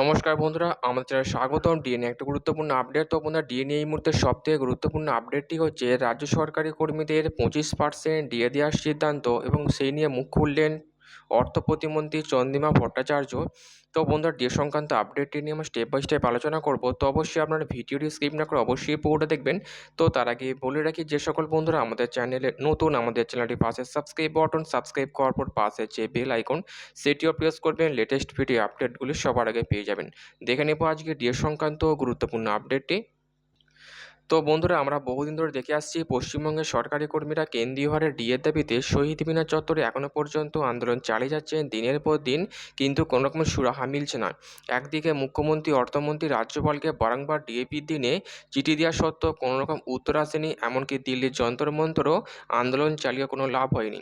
নমস্কার বন্ধুরা, আমাদের চ্যানেল স্বাগতম। ডিএনএ একটা গুরুত্বপূর্ণ আপডেট তো বন্ধুরা ডিএনএ এই মুহূর্তে সবথেকে গুরুত্বপূর্ণ আপডেটটি হচ্ছে, রাজ্য সরকারি কর্মীদের পঁচিশ পার্সেন্ট ডিএ দেওয়ার সিদ্ধান্ত এবং সেই নিয়ে মুখ খুললেন অর্থ প্রতিমন্ত্রী চন্দ্রিমা ভট্টাচার্য। তো বন্ধুরা ডিএ সংক্রান্ত আপডেটটি নিয়ে আমরা স্টেপ বাই স্টেপ আলোচনা করব। তো অবশ্যই আপনারা ভিডিওটি স্কিপ না করে অবশ্যই পুরোটা দেখবেন। তো তার আগে বলে রাখি, যে সকল বন্ধুরা আমাদের চ্যানেলে নতুন, আমাদের চ্যানেলটি পাশে সাবস্ক্রাইব বাটন সাবস্ক্রাইব করার পর পাশে যে বেল আইকন সেটিও প্রেস করবেন। লেটেস্ট ভিডিও আপডেটগুলি সবার আগে পেয়ে যাবেন। দেখে নেব আজকে ডিএ সংক্রান্ত গুরুত্বপূর্ণ আপডেটটি তো বন্ধুরা, আমরা বহুদিন ধরে দেখে আসছি, পশ্চিমবঙ্গের সরকারি কর্মীরা কেন্দ্রীয় হারে ডিএর দাবিতে শহীদ মিনার চত্বরে এখনও পর্যন্ত আন্দোলন চালিয়ে যাচ্ছেন দিনের পর দিন, কিন্তু কোনো রকম সুরাহা মিলছে না। একদিকে মুখ্যমন্ত্রী, অর্থমন্ত্রী, রাজ্যপালকে বারংবার ডিএপির দিনে চিঠি দেওয়া সত্ত্বেও কোনো রকম উত্তর আসেনি, এমনকি দিল্লির যন্তর মন্তরও আন্দোলন চালিয়ে কোনো লাভ হয়নি।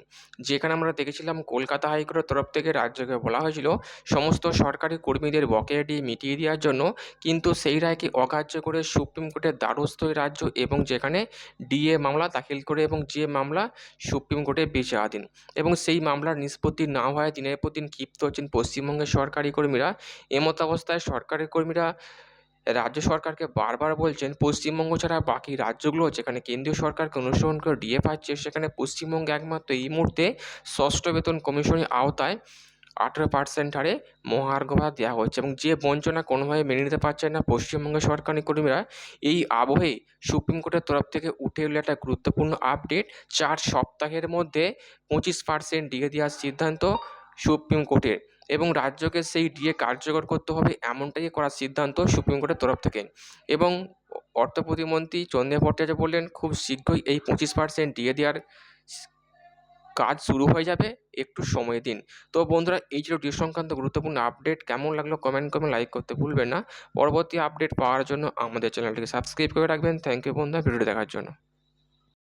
যেখানে আমরা দেখেছিলাম, কলকাতা হাইকোর্টের তরফ থেকে রাজ্যকে বলা হয়েছিল, সমস্ত সরকারি কর্মীদের বকেয়াটি মিটিয়ে দেওয়ার জন্য, কিন্তু সেই রায়কে অকার্য করে সুপ্রিম কোর্টের দ্বারস্থ হয়ে রাজ্য এবং যেখানে ডিএ মামলা দাখিল করে এবং যে মামলা সুপ্রিম কোর্টে বিচারাধীন। এবং সেই মামলার নিষ্পত্তি না হওয়ায় দিনের পর দিন ক্ষিপ্ত হচ্ছেন পশ্চিমবঙ্গের সরকারি কর্মীরা। এমত অবস্থায় সরকারি কর্মীরা রাজ্য সরকারকে বারবার বলছেন, পশ্চিমবঙ্গ ছাড়া বাকি রাজ্যগুলো যেখানে কেন্দ্রীয় সরকারকে অনুসরণ করে ডিএ পাচ্ছে, সেখানে পশ্চিমবঙ্গে একমাত্র এই মুহূর্তে ষষ্ঠ বেতন কমিশনের আওতায় আঠেরো পার্সেন্ট হারে মহার্ঘভাতা দেওয়া হচ্ছে এবং যে বঞ্চনা কোনোভাবে মেনে নিতে পারছে না পশ্চিমবঙ্গের সরকারি কর্মীরা, এই আবহে সুপ্রিম কোর্টের তরফ থেকে উঠে এলো একটা গুরুত্বপূর্ণ আপডেট চার সপ্তাহের মধ্যে পঁচিশ পার্সেন্ট ডিএ দেওয়ার সিদ্ধান্ত সুপ্রিম কোর্টের এবং রাজ্যকে সেই ডিএ কার্যকর করতে হবে এমনটাই করার সিদ্ধান্ত সুপ্রিম কোর্টের তরফ থেকে। এবং অর্থ প্রতিমন্ত্রী চন্দ্রিমা ভট্টাচার্য বললেন, খুব শীঘ্রই এই পঁচিশ পার্সেন্ট ডিএ দেওয়ার কাজ শুরু হয়ে যাবে, একটু সময় দিন। তো বন্ধুরা, এই ছিল ডিও সংক্রান্ত গুরুত্বপূর্ণ আপডেট। কেমন লাগল কমেন্ট করবেন লাইক করতে ভুলবেন না। পরবর্তী আপডেট পাওয়ার জন্য আমাদের চ্যানেলটিকে সাবস্ক্রাইব করে রাখবেন। থ্যাংক ইউ বন্ধুরা, ভিডিওটি দেখার জন্য।